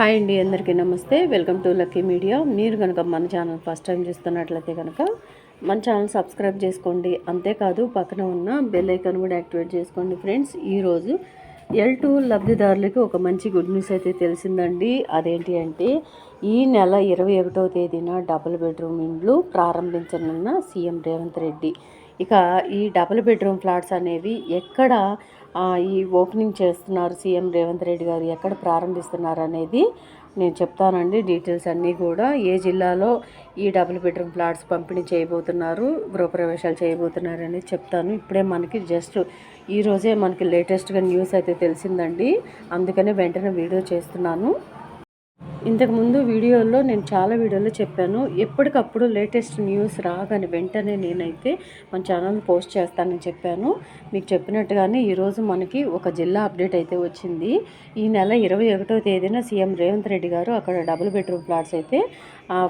Hi అండి అందరికీ నమస్తే. Welcome to Lucky Media. మీరు కనుక మన ఛానల్ ఫస్ట్ టైం చూస్తున్నట్లయితే కనుక మన ఛానల్ సబ్స్క్రైబ్ చేసుకోండి. అంతేకాదు పక్కన ఉన్న బెల్ ఐకాన్ కూడా యాక్టివేట్ చేసుకోండి ఫ్రెండ్స్. ఈరోజు ఎల్ టూ లబ్ధిదారులకి ఒక మంచి గుడ్ న్యూస్ అయితే తెలిసిందండి. అదేంటి అంటే ఈ నెల ఇరవై ఒకటవ తేదీన డబుల్ బెడ్రూమ్ ఇండ్లు ప్రారంభించనున్న సీఎం రేవంత్ రెడ్డి. ఇక ఈ డబుల్ బెడ్రూమ్ ఫ్లాట్స్ అనేవి ఎక్కడ ఈ ఓపెనింగ్ చేస్తున్నారు సీఎం రేవంత్ రెడ్డి గారు ఎక్కడ ప్రారంభిస్తున్నారు అనేది నేను చెప్తానండి. డీటెయిల్స్ అన్నీ కూడా ఏ జిల్లాలో ఈ డబుల్ బెడ్రూమ్ ఫ్లాట్స్ పంపిణీ చేయబోతున్నారు గృహప్రవేశాలు చేయబోతున్నారు అనేది చెప్తాను. ఇప్పుడే మనకి జస్ట్ ఈరోజే మనకి లేటెస్ట్గా న్యూస్ అయితే తెలిసిందండి. అందుకనే వెంటనే వీడియో చేస్తున్నాను. ఇంతకుముందు వీడియోల్లో నేను చాలా వీడియోలో చెప్పాను. ఎప్పటికప్పుడు లేటెస్ట్ న్యూస్ రాగానే వెంటనే నేనైతే మన ఛానల్ పోస్ట్ చేస్తానని చెప్పాను. మీకు చెప్పినట్టుగానే ఈరోజు మనకి ఒక జిల్లా అప్డేట్ అయితే వచ్చింది. ఈ నెల ఇరవై ఒకటో తేదీన సీఎం రేవంత్ రెడ్డి గారు అక్కడ డబుల్ బెడ్రూమ్ ఫ్లాట్స్ అయితే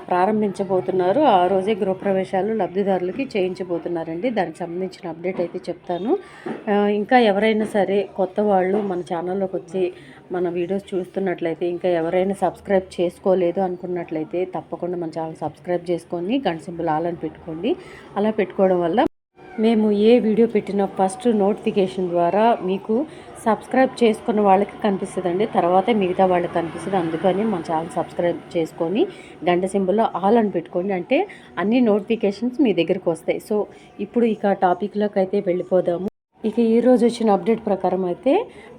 ప్రారంభించబోతున్నారు. ఆ రోజే గృహప్రవేశాలు లబ్ధిదారులకి చేయించబోతున్నారండి. దానికి సంబంధించిన అప్డేట్ అయితే చెప్తాను. ఇంకా ఎవరైనా సరే కొత్త వాళ్ళు మన ఛానల్లోకి వచ్చి మన వీడియోస్ చూస్తున్నట్లయితే ఇంకా ఎవరైనా సబ్స్క్రైబ్ చేసుకోలేదు అనుకున్నట్లయితే తప్పకుండా మన ఛానల్ సబ్స్క్రైబ్ చేసుకొని గంట సింబల్ ఆల్ అని పెట్టుకోండి. అలా పెట్టుకోవడం వల్ల మేము ఏ వీడియో పెట్టిన ఫస్ట్ నోటిఫికేషన్ ద్వారా మీకు సబ్స్క్రైబ్ చేసుకున్న వాళ్ళకి కనిపిస్తుందండి. తర్వాత మిగతా వాళ్ళకి కనిపిస్తుంది. అందుకని మన ఛానల్ సబ్స్క్రైబ్ చేసుకొని గంట సింబుల్లో ఆల్ అని పెట్టుకోండి. అంటే అన్ని నోటిఫికేషన్స్ మీ దగ్గరికి వస్తాయి. సో ఇప్పుడు ఇక టాపిక్లోకి అయితే వెళ్ళిపోదాము. ఇక ఈరోజు వచ్చిన అప్డేట్ ప్రకారం అయితే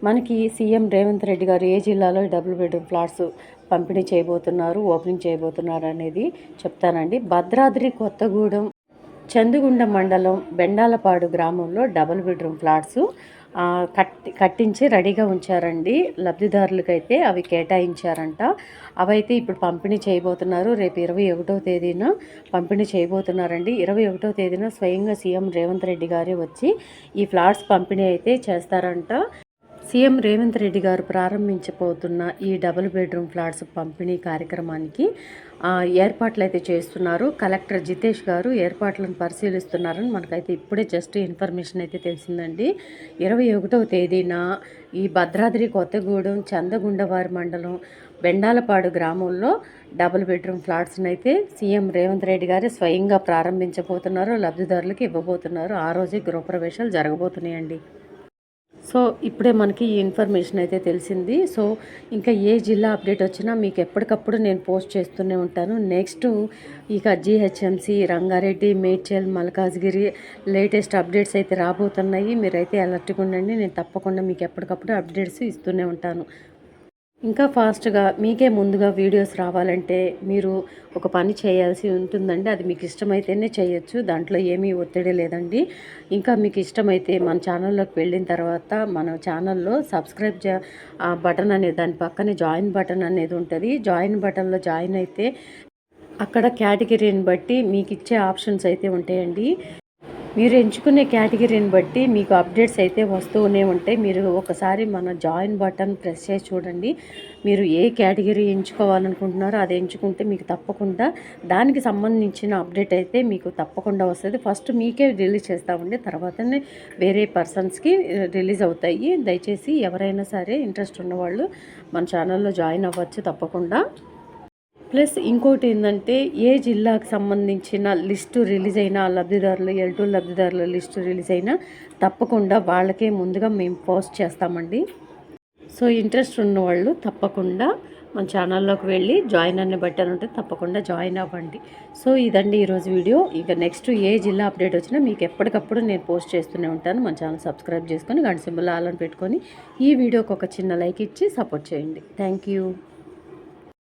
మనకి సీఎం రేవంత్ రెడ్డి గారు ఏ జిల్లాలో ఈ డబుల్ బెడ్రూమ్ ఫ్లాట్స్ పంపిణీ చేయబోతున్నారు ఓపెనింగ్ చేయబోతున్నారు అనేది చెప్తానండి. భద్రాద్రి కొత్తగూడెం చందుగుండ మండలం బెండాలపాడు గ్రామంలో డబుల్ బెడ్రూమ్ ఫ్లాట్స్ కట్టి కట్టించి రెడీగా ఉంచారండి. లబ్ధిదారులకైతే అవి కేటాయించారంట. అవైతే ఇప్పుడు పంపిణీ చేయబోతున్నారు. రేపు ఇరవై ఒకటో తేదీన పంపిణీ చేయబోతున్నారండి. ఇరవై ఒకటో తేదీన స్వయంగా సీఎం రేవంత్ రెడ్డి గారే వచ్చి ఈ ఫ్లాట్స్ పంపిణీ అయితే చేస్తారంట. సీఎం రేవంత్ రెడ్డి గారు ప్రారంభించబోతున్న ఈ డబుల్ బెడ్రూమ్ ఫ్లాట్స్ పంపిణీ కార్యక్రమానికి ఏర్పాట్లు అయితే చేస్తున్నారు. కలెక్టర్ జితేష్ గారు ఏర్పాట్లను పరిశీలిస్తున్నారని మనకైతే ఇప్పుడే జస్ట్ ఇన్ఫర్మేషన్ అయితే తెలిసిందండి. ఇరవై ఒకటవ తేదీన ఈ భద్రాద్రి కొత్తగూడెం చందగుండవారి మండలం బెండాలపాడు గ్రామంలో డబుల్ బెడ్రూమ్ ఫ్లాట్స్ని అయితే సీఎం రేవంత్ రెడ్డి గారు స్వయంగా ప్రారంభించబోతున్నారు లబ్ధిదారులకు ఇవ్వబోతున్నారు. ఆ రోజే గృహప్రవేశాలు జరగబోతున్నాయండి. సో ఇప్పుడే మనకి ఈ ఇన్ఫర్మేషన్ అయితే తెలిసింది. సో ఇంకా ఏ జిల్లా అప్డేట్ వచ్చినా మీకు ఎప్పటికప్పుడు నేను పోస్ట్ చేస్తూనే ఉంటాను. నెక్స్ట్ ఇక GHMC Rangareddy Medchal Malkajgiri latest updates అయితే రాబోతున్నాయి. మీరైతే అలర్ట్గా ఉండండి. నేను తప్పకుండా మీకు ఎప్పటికప్పుడు అప్డేట్స్ ఇస్తూనే ఉంటాను. ఇంకా ఫాస్ట్గా మీకే ముందుగా వీడియోస్ రావాలంటే మీరు ఒక పని చేయాల్సి ఉంటుందండి. అది మీకు ఇష్టమైతేనే చేయొచ్చు. దాంట్లో ఏమీ ఒత్తిడి లేదండి. ఇంకా మీకు ఇష్టమైతే మన ఛానల్లోకి వెళ్ళిన తర్వాత మన ఛానల్లో సబ్స్క్రైబ్ ఆ బటన్ అనేది దాని పక్కనే జాయిన్ బటన్ అనేది ఉంటుంది. జాయిన్ బటన్లో జాయిన్ అయితే అక్కడ కేటగిరీని బట్టి మీకు ఇచ్చే ఆప్షన్స్ అయితే ఉంటాయండి. మీరు ఎంచుకునే కేటగిరీని బట్టి మీకు అప్డేట్స్ అయితే వస్తూనే ఉంటాయి. మీరు ఒకసారి మన జాయిన్ బటన్ ప్రెస్ చేసి చూడండి. మీరు ఏ కేటగిరీ ఎంచుకోవాలనుకుంటున్నారో అది ఎంచుకుంటే మీకు తప్పకుండా దానికి సంబంధించిన అప్డేట్ అయితే మీకు తప్పకుండా వస్తుంది. ఫస్ట్ మీకే రిలీజ్ చేస్తామండి. తర్వాతనే వేరే పర్సన్స్కి రిలీజ్ అవుతాయి. దయచేసి ఎవరైనా సరే ఇంట్రెస్ట్ ఉన్నవాళ్ళు మన ఛానల్లో జాయిన్ అవ్వచ్చు తప్పకుండా. ప్లస్ ఇంకోటి ఏంటంటే ఏ జిల్లాకు సంబంధించిన లిస్టు రిలీజ్ అయిన లబ్ధిదారులు ఎల్ టూ లబ్ధిదారుల లిస్టు రిలీజ్ అయినా తప్పకుండా వాళ్ళకే ముందుగా మేము పోస్ట్ చేస్తామండి. సో ఇంట్రెస్ట్ ఉన్న వాళ్ళు తప్పకుండా మన ఛానల్లోకి వెళ్ళి జాయిన్ అనే బట్టన్ ఉంటే తప్పకుండా జాయిన్ అవ్వండి. సో ఇదండి ఈరోజు వీడియో. ఇక నెక్స్ట్ ఏ జిల్లా అప్డేట్ వచ్చినా మీకు ఎప్పటికప్పుడు నేను పోస్ట్ చేస్తూనే ఉంటాను. మన ఛానల్ సబ్స్క్రైబ్ చేసుకొని గంట సింబల్ ఆలని పెట్టుకొని ఈ వీడియోకి ఒక చిన్న లైక్ ఇచ్చి సపోర్ట్ చేయండి. Thank you.